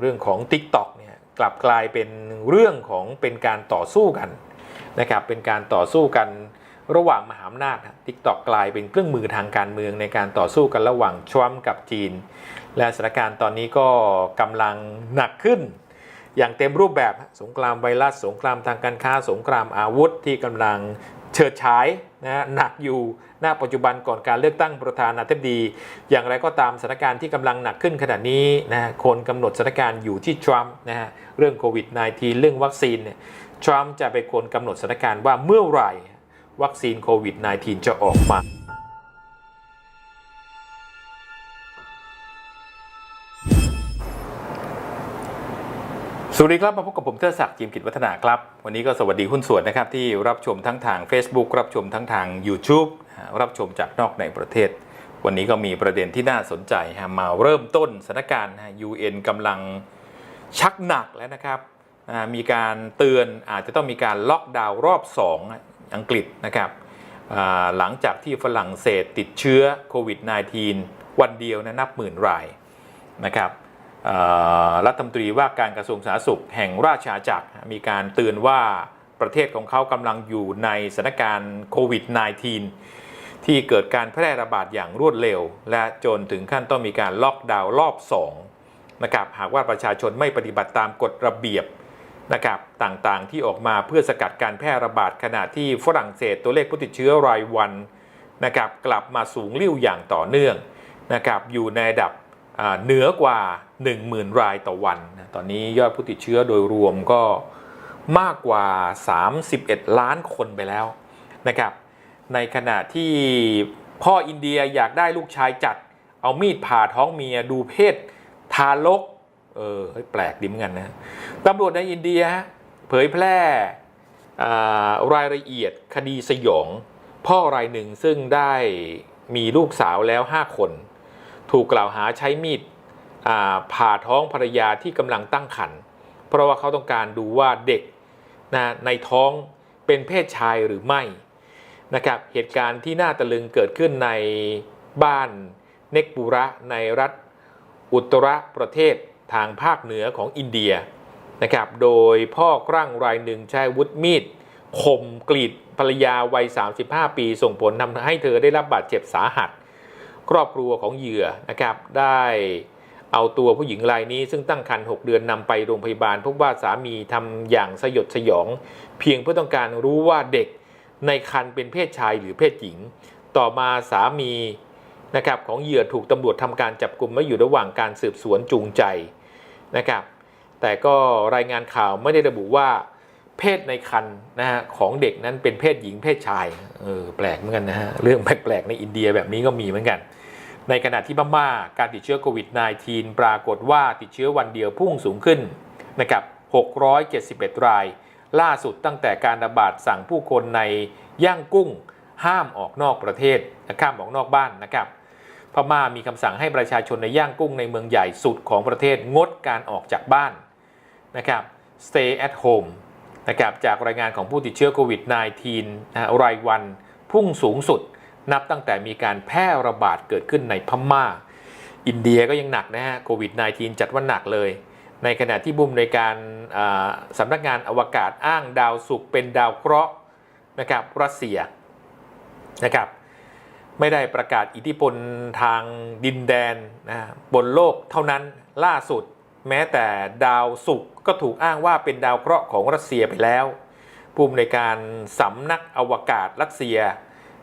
เรื่องของ TikTok เนี่ยกลับกลายเป็นเรื่องของเป็นการต่อสู้กันนะครับเป็นการต่อสู้กันระหว่างมหาอำนาจทิกตอกกลายเป็นเครื่องมือทางการเมืองในการต่อสู้กันระหว่างทรัมป์กับจีน และสถานการณ์ตอนนี้ก็กำลังหนักขึ้น อย่างเต็มรูปแบบสงครามไวรัส สงครามทางการค้า สงครามอาวุธที่กำลังเฉิดฉาย นะหนักอยู่หน้าปัจจุบันก่อนการเลือกตั้งประธานาธิบดี อย่างไรก็ตามสถานการณ์ที่กำลังหนักขึ้นขณะนี้นะคนกำหนดสถานการณ์อยู่ที่ทรัมป์นะฮะเรื่องโควิด -19 เรื่องวัคซีนเนี่ยทรัมป์จะเป็นคนกำหนดสถานการณ์ว่าเมื่อไหร่วัคซีนโควิด -19 จะออกมา สวัสดีครับมาพบกับผมเทิดศักดิ์จิมกิจวัฒนาครับ วันนี้ก็สวัสดีหุ้นส่วนนะครับที่รับชมทั้งทาง Facebook รับชมทั้งทาง YouTube รับชมจากนอกในประเทศ วันนี้ก็มีประเด็นที่น่าสนใจฮะมาเริ่มต้นสถานการณ์ฮะ UN กำลังชักหนักแล้วนะครับมีการเตือนอาจจะต้องมีการล็อกดาวน์รอบ 2 อังกฤษนะครับหลังจากที่ฝรั่งเศสติดเชื้อโควิด -19 วันเดียวนะนับหมื่นรายนะครับ รัฐมนตรีว่าการกระทรวงสาธารณสุขแห่งราชอาณาจักรมีการเตือนว่าประเทศของเขากำลังอยู่ในสถานการณ์โควิด -19 ที่เกิดการแพร่ระบาดอย่างรวดเร็ว และจนถึงขั้นต้องมีการล็อกดาวน์รอบ 2 นะครับหากว่าประชาชนไม่ปฏิบัติตามกฎระเบียบนะครับต่างๆ ที่ออกมาเพื่อสกัดการแพร่ระบาดขณะที่ฝรั่งเศสตัวเลขผู้ติดเชื้อรายวันนะครับกลับมาสูงเริ่ยวอย่างต่อเนื่องนะครับอยู่ในระดับ เหนือกว่า 10,000 รายต่อวัน ตอนนี้ยอดผู้ติดเชื้อโดยรวมก็มากกว่า 31 ล้านคนไปแล้วนะครับ ในขณะที่พ่ออินเดียอยากได้ลูกชายจัด เอามีดผ่าท้องเมียดูเพศทารก เออแปลกดีเหมือนกันนะตำรวจในอินเดียเผยแพร่รายละเอียดคดีสยอง พ่อรายหนึ่งซึ่งได้มีลูกสาวแล้ว 5 คน ถูกกล่าวหาใช้มีดผ่าท้องภรรยาที่กำลังตั้งครรภ์เพราะว่าเขาต้องการดูว่าเด็กนะในท้องเป็นเพศชายหรือไม่นะครับเหตุการณ์ที่น่าตะลึงเกิดขึ้นในบ้านเนกปุระในรัฐอุตรประเทศทางภาคเหนือของอินเดียนะครับโดยพ่อกร่างรายหนึ่งใช้วุธมีดข่มกรีดภรรยาวัย 35 ปีส่งผลทำให้เธอได้รับบาดเจ็บสาหัส ครอบครัวของเหยื่อนะครับได้เอาตัวผู้หญิงรายนี้ซึ่งตั้งครรภ์6เดือนนำไปโรงพยาบาลพบว่าสามีทำอย่างสยดสยอง เพียงเพื่อต้องการรู้ว่าเด็กในครรภ์เป็นเพศชายหรือเพศหญิง ต่อมาสามีนะครับของเหยื่อถูกตำรวจทำการจับกลุ่มและอยู่ระหว่างการสืบสวนจูงใจนะครับ แต่ก็รายงานข่าวไม่ได้ระบุว่า เพศในครรภ์นะฮะของเด็กนั้นเป็นเพศหญิงเพศชายเออแปลกเหมือนกันนะฮะเรื่องแปลกๆในอินเดียแบบนี้ก็มีเหมือนกัน ในขณะที่พม่าการติดเชื้อโควิด -19 ปรากฏว่าติดเชื้อวันเดียวพุ่งสูงขึ้นนะครับ671 ราย ล่าสุดตั้งแต่การระบาดสั่งผู้คนในย่างกุ้ง ห้ามออกนอกประเทศข้ามออกนอกบ้านนะครับพม่ามีคำสั่งให้ประชาชนในย่างกุ้งในเมืองใหญ่สุดของประเทศงดการออกจากบ้านนะครับ stay at home นะครับจากรายงานของผู้ติดเชื้อโควิด -19 นะรายวันพุ่งสูงสุด นับตั้งแต่มีการแพร่ระบาดเกิดขึ้นในพม่า อินเดียก็ยังหนักนะฮะโควิด -19 จัดว่าหนักเลย ในขณะที่บุมในการสำนักงานอวกาศอ้างดาวศุกร์เป็นดาวเคราะห์นะครับรัสเซียนะครับไม่ได้ประกาศอิทธิพลทางดินแดนนะบนโลกเท่านั้นล่าสุด แม้แต่ดาวศุกร์ก็ถูกอ้างว่าเป็นดาวเคราะห์ของรัสเซียไปแล้ว ผู้อำนวยการสำนักอวกาศรัสเซีย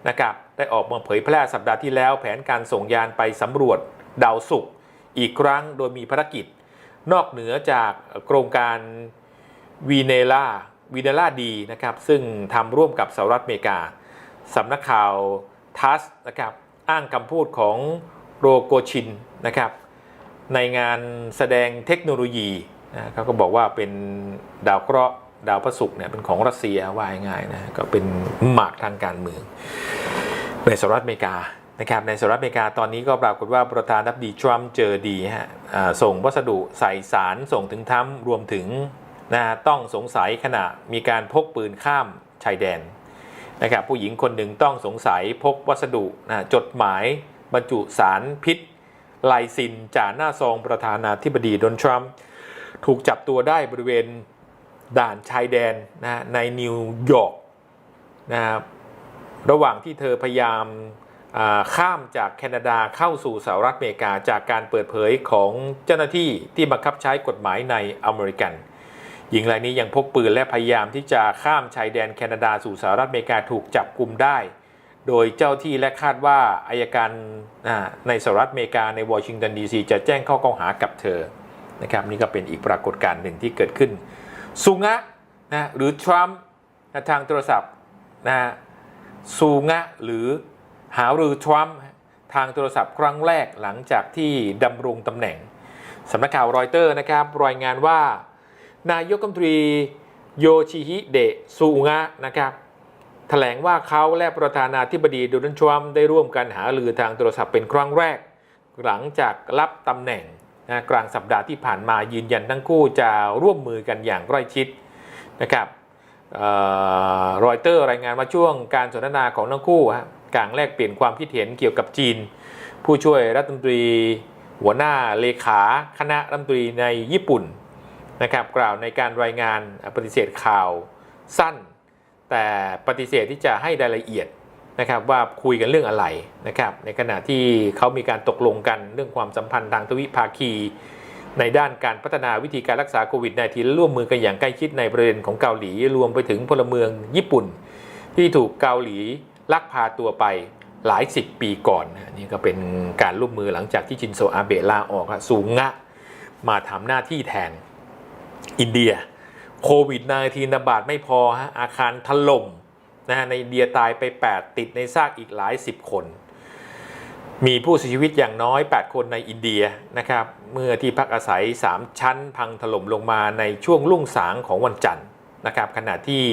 นะครับได้ออกมาเผยแพร่สัปดาห์ที่แล้ว แผนการส่งยานไปสำรวจดาวศุกร์อีกครั้งโดยมีภารกิจ นอกเหนือจากโครงการวีเนล่าวีเนล่าดีนะครับซึ่งทำร่วมกับสหรัฐอเมริกาสำนักข่าวทัสนะครับอ้างคำพูดของโรโกชินนะครับ ในงานแสดงเทคโนโลยีนะเขาก็บอกว่าเป็นดาวเคราะห์ดาวพระศุกร์เนี่ยเป็นของรัสเซียว่าง่ายนะก็เป็นหมากทางการเมืองในสหรัฐอเมริกานะครับในสหรัฐอเมริกาตอนนี้ก็ปรากฏว่าประธานาธิบดีทรัมป์เจอดีฮะส่งวัสดุใส่สารส่งถึงถ้ำรวมถึงนะต้องสงสัยขณะมีการพกปืนข้ามชายแดนนะครับผู้หญิงคนหนึ่งต้องสงสัยพกวัสดุนะจดหมายบรรจุสารพิษ ไลซินจากหน้าซองประธานาธิบดีโดนัลด์ทรัมป์ถูกจับตัวได้บริเวณด่านชายแดนนะในนิวยอร์กนะครับระหว่างที่เธอพยายามข้ามจากแคนาดาเข้าสู่สหรัฐอเมริกาจากการเปิดเผยของเจ้าหน้าที่ที่บังคับใช้กฎหมายในอเมริกัน หญิงรายนี้ยังพกปืนและพยายามที่จะข้ามชายแดนแคนาดาสู่สหรัฐอเมริกาถูกจับกลุมได้ โดยเจ้าที่และคาดว่าอายการในสหรัฐอเมริกาในวอชิงตันดีซีจะแจ้งข้อกล่าวหากับเธอนะครับนี่ก็เป็นอีกปรากฏการณ์หนึ่งที่เกิดขึ้นซูงะนะหรือทรัมป์นะทางโทรศัพท์นะซูงะหรือหารือทรัมป์ทางโทรศัพท์ครั้งแรกหลังจากที่ดำรงตำแหน่งสำนักข่าวรอยเตอร์นะครับรายงานว่า นายกรัฐมนตรีโยชิฮิเดะซูงะนะครับ แถลงว่าเขาและประธานาธิบดีโดนัลด์ทรัมป์ได้ร่วมกันหารือทางโทรศัพท์เป็นครั้งแรก หลังจากรับตำแหน่งนะกลางสัปดาห์ที่ผ่านมายืนยันทั้งคู่จะร่วมมือกันอย่างใกล้ชิดนะครับรอยเตอร์รายงานว่าช่วงการสนทนาของทั้งคู่กลางแลกเปลี่ยนความคิดเห็นเกี่ยวกับจีน ผู้ช่วยรัฐมนตรี หัวหน้าเลขาคณะรัฐมนตรีในญี่ปุ่นนะครับกล่าวในการรายงานปฏิเสธข่าวสั้น แต่ปฏิเสธที่จะให้รายละเอียดนะครับว่าคุยกันเรื่องอะไรนะครับในขณะที่เขามีการตกลงกันเรื่องความสัมพันธ์ทางทวิภาคี ในด้านการพัฒนาวิธีการรักษาโควิด -19 และร่วมมือกันอย่างใกล้ชิดในประเด็นของเกาหลี รวมไปถึงพลเมืองญี่ปุ่น ที่ถูกเกาหลีลักพาตัวไปหลายสิบปีก่อนนี่ก็เป็นการร่วมมือหลังจากที่ชินโซอาเบะลาออกสูงงะมาทำหน้าที่แทนอินเดีย โควิด -19 ระบาดไม่พอฮะอาคารถล่มนะฮะในอินเดียตายไป 8 ติดในซากอีกหลายสิบคน มีผู้เสียชีวิตอย่างน้อย 8 คนในอินเดียนะครับเมื่อที่พักอาศัย 3 ชั้นพังถล่มลงมาในช่วงรุ่งสางของวันจันทร์นะครับขณะที่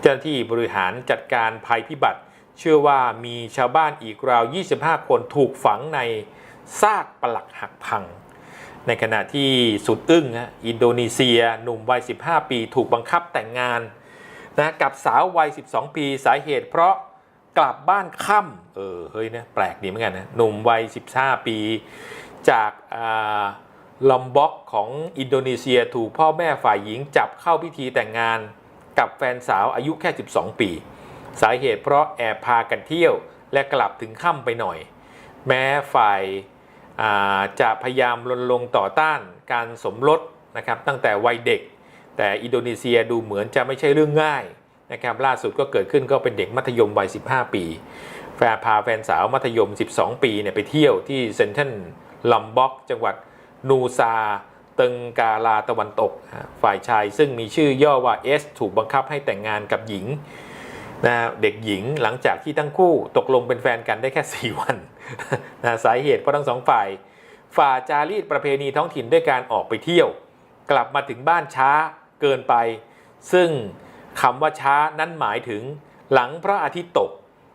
เจ้าหน้าที่บริหารจัดการภัยพิบัติ เชื่อว่ามีชาวบ้านอีกราว 25 คนถูกฝังในซากปลักหักพัง ในขณะที่สุดอึ้งฮะอินโดนีเซียหนุ่มวัย 15 ปีถูกบังคับแต่งงานนะกับสาววัย 12 ปีสาเหตุเพราะกลับบ้านค่ำเออเฮ้ยนะแปลกดีเหมือนกันนะหนุ่มวัย 15 ปี จากลอมบ็อกของอินโดนีเซียถูกพ่อแม่ฝ่ายหญิงจับเข้าพิธีแต่งงานกับแฟนสาวอายุแค่ 12 ปี สาเหตุเพราะแอบพากันเที่ยวและกลับถึงค่ำไปหน่อย แม้ฝ่าย จะพยายามรณรงค์ต่อต้านการสมรสนะครับตั้งแต่วัยเด็ก แต่อินโดนีเซียดูเหมือนจะไม่ใช่เรื่องง่ายนะครับล่าสุดก็เกิดขึ้นก็เป็นเด็กมัธยมวัย 15 ปีแฟนพาแฟนสาวมัธยม 12 ปีเนี่ยไปเที่ยวที่เซนทรัลลัมบ็อกจังหวัดนูซาเตึงกาลาตะวันตก ฝ่ายชายซึ่งมีชื่อย่อว่า S ถูกบังคับให้แต่งงานกับหญิงนะเด็กหญิงหลังจากที่ทั้งคู่ตกลงเป็นแฟนกันได้แค่ 4 วัน นะสาเหตุเพราะทั้งสองฝ่าย ฝ่าจารีตประเพณีท้องถิ่นด้วยการออกไปเที่ยว กลับมาถึงบ้านช้าเกินไป ซึ่งคำว่าช้านั้นหมายถึงหลังพระอาทิตย์ตก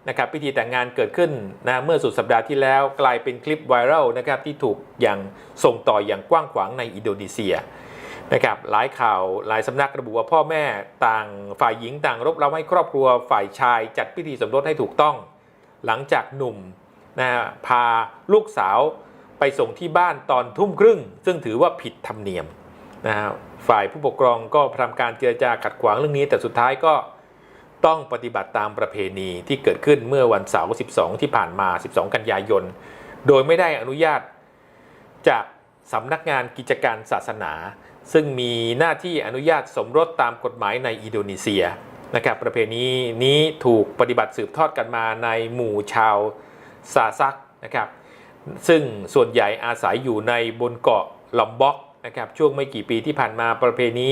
นะครับพิธีแต่งงานเกิดขึ้นนะเมื่อสุดสัปดาห์ที่แล้วกลายเป็นคลิปไวรัลนะครับที่ถูกอย่างส่งต่ออย่างกว้างขวางในอินโดนีเซียนะครับหลายข่าวหลายสำนักระบุว่าพ่อแม่ต่างฝ่ายหญิงต่างรบเร้าให้ครอบครัวฝ่ายชายจัดพิธีสมรสให้ถูกต้อง หลังจากหนุ่ม นะพาลูกสาวไปส่งที่บ้านตอนทุ่มครึ่ง ซึ่งถือว่าผิดธรรมเนียมนะฝ่ายผู้ปกครองก็พทำการเจรจาขัดขวางเรื่องนี้ แต่สุดท้ายก็ต้องปฏิบัติตามประเพณีที่เกิดขึ้นเมื่อวันเสาร์ 12 ที่ผ่านมา 12 กันยายน โดยไม่ได้อนุญาตจากสำนักงานกิจการศาสนา ซึ่งมีหน้าที่อนุญาตสมรสตามกฎหมายในอินโดนีเซียนะครับประเพณีนี้ถูกปฏิบัติสืบทอดกันมาในหมู่ชาว ซาซักนะครับซึ่งส่วนใหญ่อาศัยอยู่ในบนเกาะลอมบ็อกนะครับช่วงไม่กี่ปีที่ผ่านมาประเพณี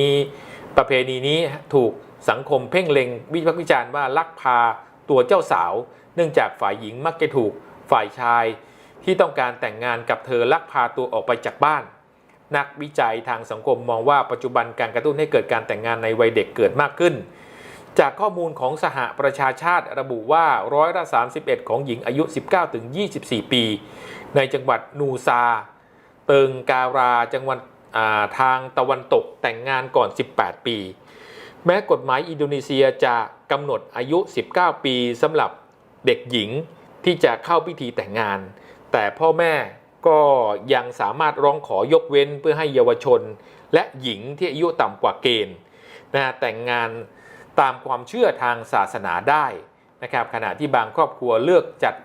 ประเพณีนี้ถูกสังคมเพ่งเล็งวิพากษ์วิจารณ์ว่าลักพาตัวเจ้าสาว เนื่องจากฝ่ายหญิงมักจะถูกฝ่ายชาย ที่ต้องการแต่งงานกับเธอลักพาตัวออกไปจากบ้าน นักวิจัยทางสังคมมองว่าปัจจุบันการกระตุ้นให้เกิดการแต่งงานในวัยเด็กเกิดมากขึ้น จากข้อมูลของสหประชาชาติระบุว่าร้อยละ 31 ของหญิงอายุ 19-24 ปี ในจังหวัดนูซา เติงการาจังหวัดาทางตะวันตกแต่งงานก่อน 18 ปี แม้กฎหมายอินโดนีเซียจะกำหนดอายุ 19 ปีสำหรับเด็กหญิงที่จะเข้าพิธีแต่งงาน แต่พ่อแม่ก็ยังสามารถร้องขอยกเว้นเพื่อให้เยาวชน และหญิงที่อายุต่ำกว่าเกณฑ์นะแต่งงาน ตามความเชื่อทางศาสนาได้นะครับขณะที่บางครอบครัวเลือกจัด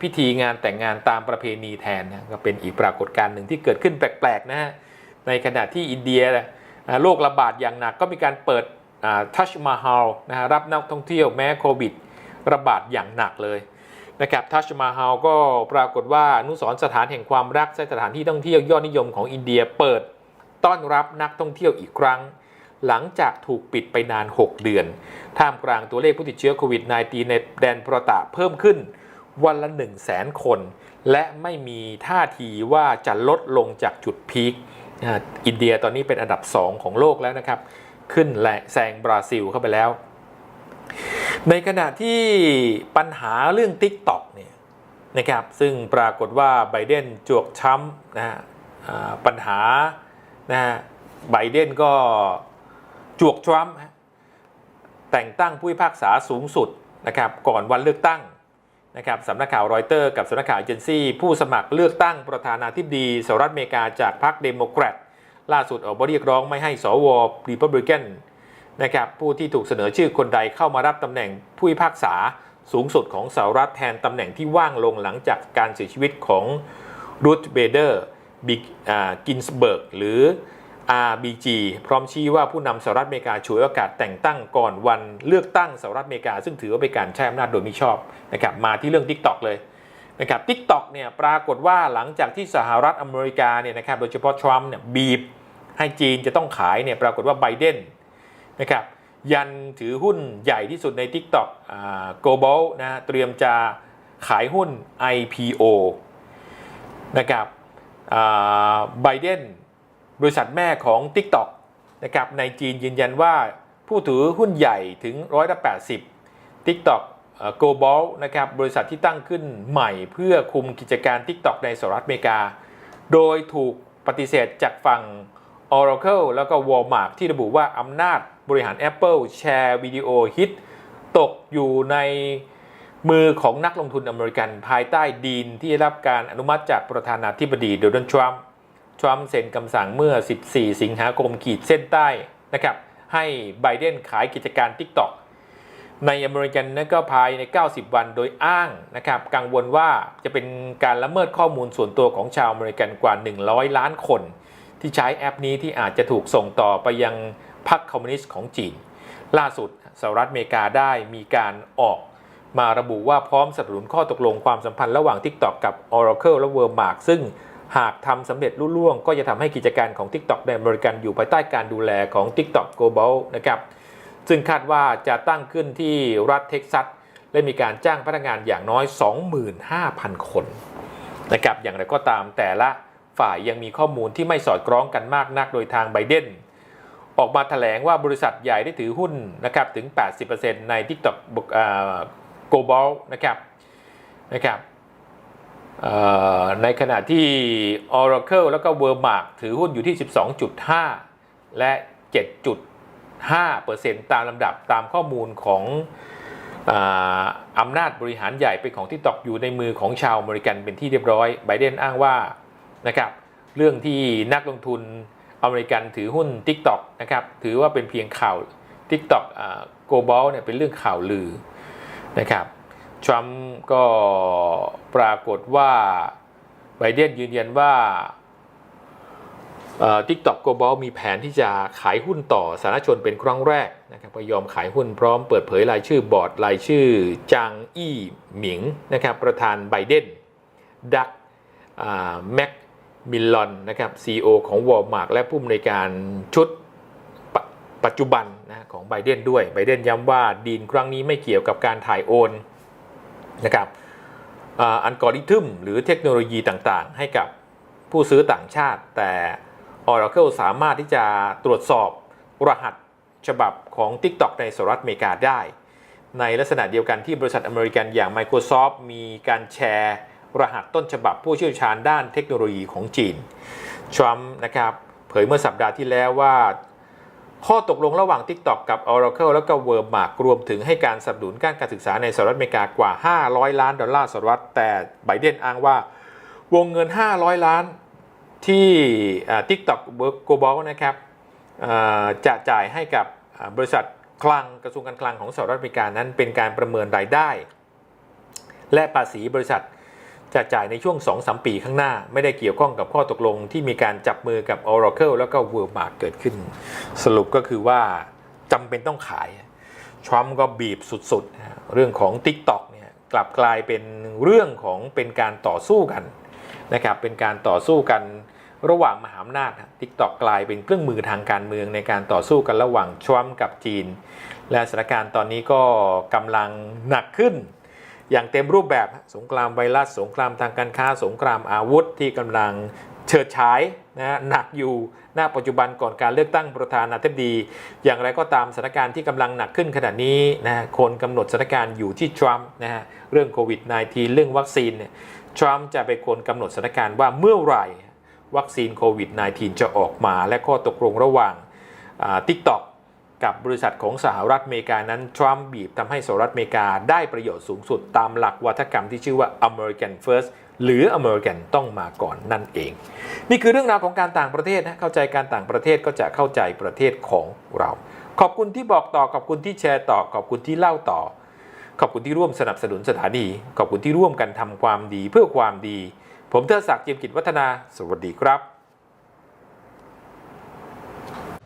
พิธีงานแต่งงานตามประเพณีแทนนะก็เป็นอีกปรากฏการณ์หนึ่งที่เกิดขึ้นแปลกๆนะฮะในขณะที่อินเดียโรคระบาดอย่างหนักก็มีการเปิดทัชมาฮาลนะฮะรับนักท่องเที่ยวแม้โควิดระบาดอย่างหนักเลยนะครับทัชมาฮาลก็ปรากฏว่าอนุสรสถานแห่งความรักสถานที่ท่องเที่ยวยอดนิยมของอินเดียเปิดต้อนรับนักท่องเที่ยวอีกครั้ง หลังจากถูกปิดไปนาน 6 เดือน ท่ามกลางตัวเลขผู้ติดเชื้อโควิด -19 ในแดนประตะเพิ่มขึ้นวันละ 1 0 0 0 0แสนคน และไม่มีท่าทีว่าจะลดลงจากจุดพีคอินเดียตอนนี้เป็นอันดับ 2 ของโลกแล้วนะครับ ขึ้นและแซงบราซิลเข้าไปแล้ว ในขณะที่ปัญหาเรื่อง TikTok เนี่ยนะครับซึ่งปรากฏว่าไบเดนจวกช้ำนะฮะปัญหานะฮะไบเดนก็ จวกทรัมป์แต่งตั้งผู้พิพากษาสูงสุดนะครับก่อนวันเลือกตั้งนะครับสำนักข่าวรอยเตอร์กับสำนักข่าวเอเจนซี่ผู้สมัครเลือกตั้งประธานาธิบดีสหรัฐอเมริกาจากพรรคเดโมแครตล่าสุดออกมาเรียกร้องไม่ให้สวรีพับลิกันนะครับผู้ที่ถูกเสนอชื่อคนใดเข้ามารับตำแหน่งผู้พิพากษาสูงสุดของสหรัฐแทนตำแหน่งที่ว่างลงหลังจากการเสียชีวิตของรูธเบเดอร์บิกินสเบิร์กหรือ RBG พร้อมชี้ว่าผู้นำสหรัฐอเมริกาฉวยโอกาสแต่งตั้งก่อนวันเลือกตั้งสหรัฐอเมริกา ซึ่งถือว่าเป็นการใช้อำนาจโดยมิชอบนะครับมาที่เรื่อง TikTok เลยนะครับ TikTok เนี่ยปรากฏว่าหลังจากที่สหรัฐอเมริกาเนี่ยนะครับโดยเฉพาะทรัมป์เนี่ยบีบให้จีนจะต้องขายเนี่ยปรากฏว่าไบเดนนะครับยันถือหุ้นใหญ่ที่สุดใน TikTok อ่า Global นะเตรียมจะขายหุ้น IPO นะครับไบเดน บริษัทแม่ของ TikTok นะครับในจีนยืนยันว่าผู้ถือหุ้นใหญ่ถึงร้อยละ80 TikTok เอ่อ Global นะครับบริษัทที่ตั้งขึ้นใหม่เพื่อคุมกิจการ TikTok ในสหรัฐอเมริกา โดยถูกปฏิเสธจากฝั่ง Oracle แล้วก็ Walmart ที่ระบุว่าอำนาจบริหาร Apple แชร์วิดีโอฮิต ตกอยู่ในมือของนักลงทุนอเมริกันภายใต้ดีนที่ได้รับการอนุมัติจากประธานาธิบดีโดนัลด์ทรัมป์ ทรัมป์เซ็นคำสั่งเมื่อ 14 สิงหาคมขีดเส้นใต้นะครับให้ไบเดนขายกิจการ TikTok ในอเมริกันนั่นก็ภายใน 90 วันโดยอ้างนะครับกังวลว่าจะเป็นการละเมิดข้อมูลส่วนตัวของชาวอเมริกันกว่า 100 ล้านคน ที่ใช้แอปนี้ที่อาจจะถูกส่งต่อไปยังพรรคคอมมิวนิสต์ของจีน ล่าสุดสหรัฐอเมริกาได้มีการออกมาระบุว่าพร้อมสนับสนุนข้อตกลงความสัมพันธ์ระหว่าง TikTok กับ Oracle และ Walmart ซึ่ง หากทำสำเร็จรุ่ล่วง ก็จะทำให้กิจการของ TikTok ในอเมริกันอยู่ภายใต้การดูแลของ TikTok Global นะครับซึ่งคาดว่าจะตั้งขึ้นที่รัฐเท็กซัส และมีการจ้างพนักงานอย่างน้อย 25,000 คนนะครับอย่างไรก็ตามแต่ละฝ่ายยังมีข้อมูลที่ไม่สอดคล้องกันมากนักโดยทางไบเดนออกมาแถลงว่าบริษัทใหญ่ได้ถือหุ้นนะครับถึง 80%ใน TikTok อ่า Global นะครับนะครับ ในขณะที่ Oracle แล้วก็ Walmart ถือหุ้นอยู่ที่ 12.5 และ 7.5%ตามลำดับตามข้อมูลของอำนาจบริหารใหญ่เป็นของที่ตกอยู่ในมือของชาวอเมริกันเป็นที่เรียบร้อย ไบเดนอ้างว่านะครับเรื่องที่นักลงทุนอเมริกันถือหุ้น TikTok นะครับถือว่าเป็นเพียงข่าว TikTok อ่า Global เนี่ยเป็นเรื่องข่าวลือนะครับ ทรัมป์ก็ปรากฏว่าไบเดนยืนยันว่าทิกตอกโกลบอลมีแผนที่จะขายหุ้นต่อสาธารณชนเป็นครั้งแรกนะครับยอมขายหุ้นพร้อมเปิดเผยรายชื่อบอร์ดรายชื่อจางอี้หมิงนะครับประธานไบเดนดักแม็กมิลลอนนะครับ CEO ของ Walmart และผู้อำนวยการชุดปปัจจุบันนะของไบเดนด้วยไบเดนย้ำว่าดีลครั้งนี้ไม่เกี่ยวกับการถ่ายโอน นะครับอัลกอริทึมหรือเทคโนโลยีต่างๆ ให้กับผู้ซื้อต่างชาติ แต่ Oracle สามารถที่จะตรวจสอบรหัสฉบับของ TikTok ในสหรัฐอเมริกาได้ ในลักษณะเดียวกันที่บริษัทอเมริกันอย่าง Microsoft มีการแชร์รหัสต้นฉบับผู้เชี่ยวชาญด้านเทคโนโลยีของจีน ทรัมป์นะครับเผยเมื่อสัปดาห์ที่แล้วว่า ข้อตกลงระหว่าง TikTok กับ Oracle แล้วก็ Walmart รวมถึงให้การสนับสนุนการการศึกษาในสหรัฐอเมริกากว่า 500 ล้านดอลลาร์สหรัฐ แต่ไบเดนอ้างว่าวงเงิน 500 ล้านที่ทิกตอกโกลบอลนะครับจะจ่ายให้กับบริษัทคลังกระทรวงการคลังของสหรัฐอเมริกานั้นเป็นการประเมินรายได้ และภาษีบริษัท จะจ่ายในช่วง 2-3 ปีข้างหน้า ไม่ได้เกี่ยวข้องกับข้อตกลงที่มีการจับมือกับ Oracle แล้วก็ Walmart เกิดขึ้น สรุปก็คือว่าจำเป็นต้องขายทรัมป์ก็บีบสุดๆ เรื่องของ TikTok เนี่ยกลับกลายเป็นเรื่องของเป็นการต่อสู้กันนะครับเป็นการต่อสู้กันระหว่างมหาอำนาจทิกตอกกลายเป็นเครื่องมือทางการเมืองในการต่อสู้กันระหว่างทรัมป์กับจีน และสถานการณ์ตอนนี้ก็กำลังหนักขึ้น อย่างเต็มรูปแบบสงครามไวรัสสงครามทางการค้าสงครามอาวุธที่กำลังเฉิดฉายนะฮะหนักอยู่หน้าปัจจุบันก่อนการเลือกตั้งประธานาธิบดี อย่างไรก็ตามสถานการณ์ที่กำลังหนักขึ้นขณะนี้นะฮะคนกำหนดสถานการณ์อยู่ที่ทรัมป์นะฮะเรื่องโควิด -19 เรื่องวัคซีนเนี่ยทรัมป์จะเป็นคนกำหนดสถานการณ์ว่าเมื่อไหร่วัคซีนโควิด -19 จะออกมาและข้อตกลงระหว่างทิ กับบริษัทของสหรัฐอเมริกานั้นทรัมป์บีบทำให้สหรัฐอเมริกาได้ประโยชน์สูงสุดตามหลักวัฒกรรมที่ชื่อว่า American First หรือ American ต้องมาก่อนนั่นเอง นี่คือเรื่องราวของการต่างประเทศนะเข้าใจการต่างประเทศก็จะเข้าใจประเทศของเรา ขอบคุณที่บอกต่อขอบคุณที่แชร์ต่อขอบคุณที่เล่าต่อ ขอบคุณที่ร่วมสนับสนุนสถานี ขอบคุณที่ร่วมกันทำความดีเพื่อความดี ผมเทอศักดิ์เจียมกิจวัฒนา สวัสดีครับ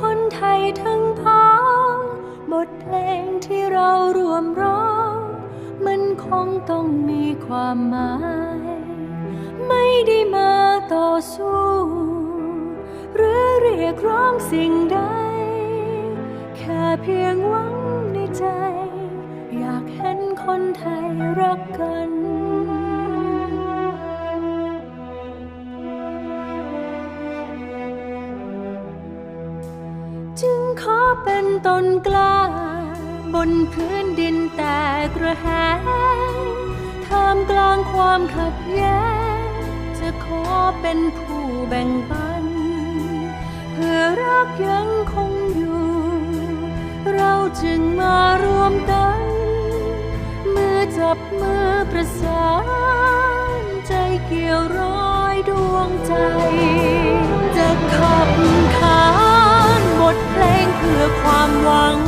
คนไทยทั้งพ้องบทเพลงที่เรารวมร้อง มันคงต้องมีความหมาย ไม่ได้มาต่อสู้ หรือเรียกร้องสิ่งใด แค่เพียงหวังในใจ อยากเห็นคนไทยรักกัน เป็นต้นกล้า บนพื้นดินแต่กระแหงท่ามกลางความขัดแย้งจะขอเป็นผู้แบ่งปัน เพื่อรักยังคงอยู่ เราจึงมารวมกัน มือจับมือประสาน ใจเกี่ยวร้อยดวงใจ จะขับขาน เพื่อความหวัง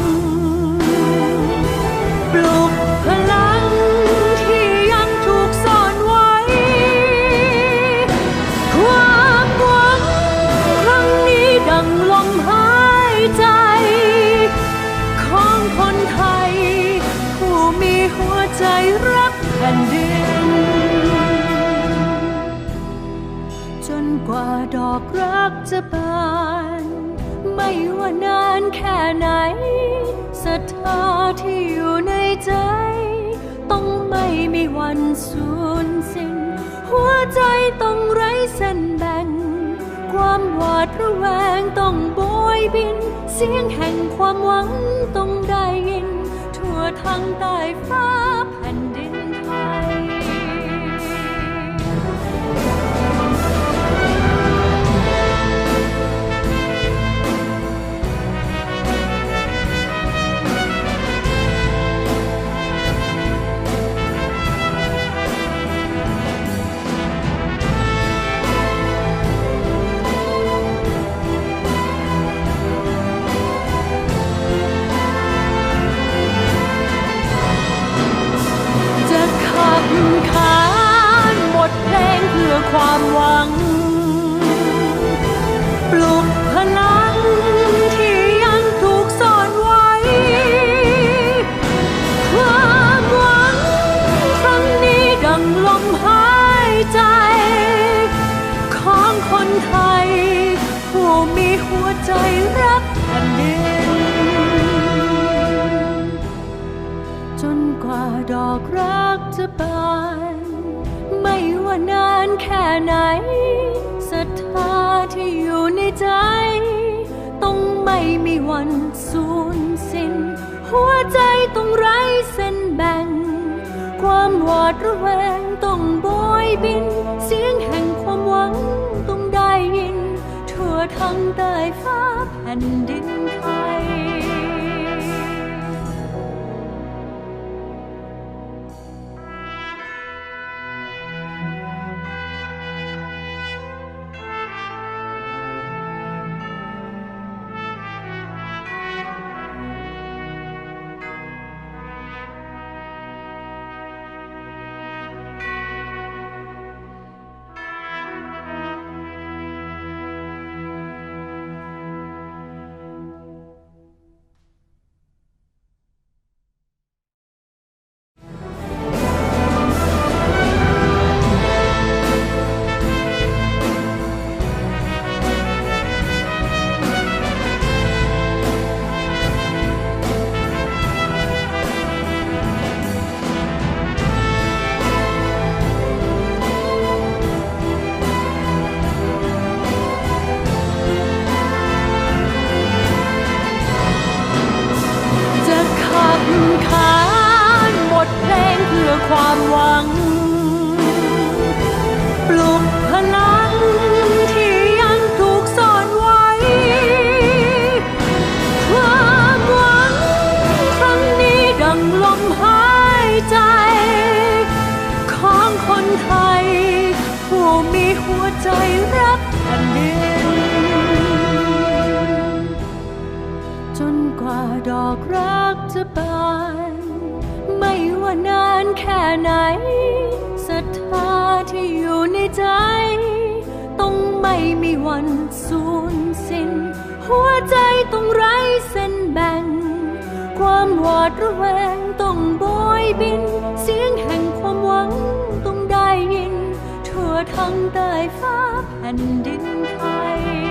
ปลุกพลังที่ยังถูกซ่อนไว้ ความหวังครั้งนี้ดังลมหายใจ ของคนไทย ผู้มีหัวใจรักแผ่นดิน จนกว่าดอกรักจะบาน ไม่ว่านานแค่ไหนศรัทธาที่อยู่ในใจ ต้องไม่มีวันสูญสิ้น หัวใจต้องไร้เส้นแบ่ง ความหวาดระแวงต้องโบยบิน เสียงแห่งความหวังต้องได้ยิน ทั่วทั้งใต้ฟ้า ดอกรักจะบานไม่ว่านานแค่ไหนศรัทธาที่อยู่ในใจ ต้องไม่มีวันสูญสิ้น หัวใจต้องไร้เส้นแบ่ง ความหวาดระแวงต้องโบยบิน เสียงแห่งความหวังต้องได้ยิน ทั่วทั้งใต้ฟ้าแผ่นดินไทย วันสูญสิ้น หัวใจต้องไร้เส้นแบ่ง ความหวาดระแวงต้องโบยบิน เสียงแห่งความหวังต้องได้ยิน ทั่วทั้งใต้ฟ้าแผ่นดินไทย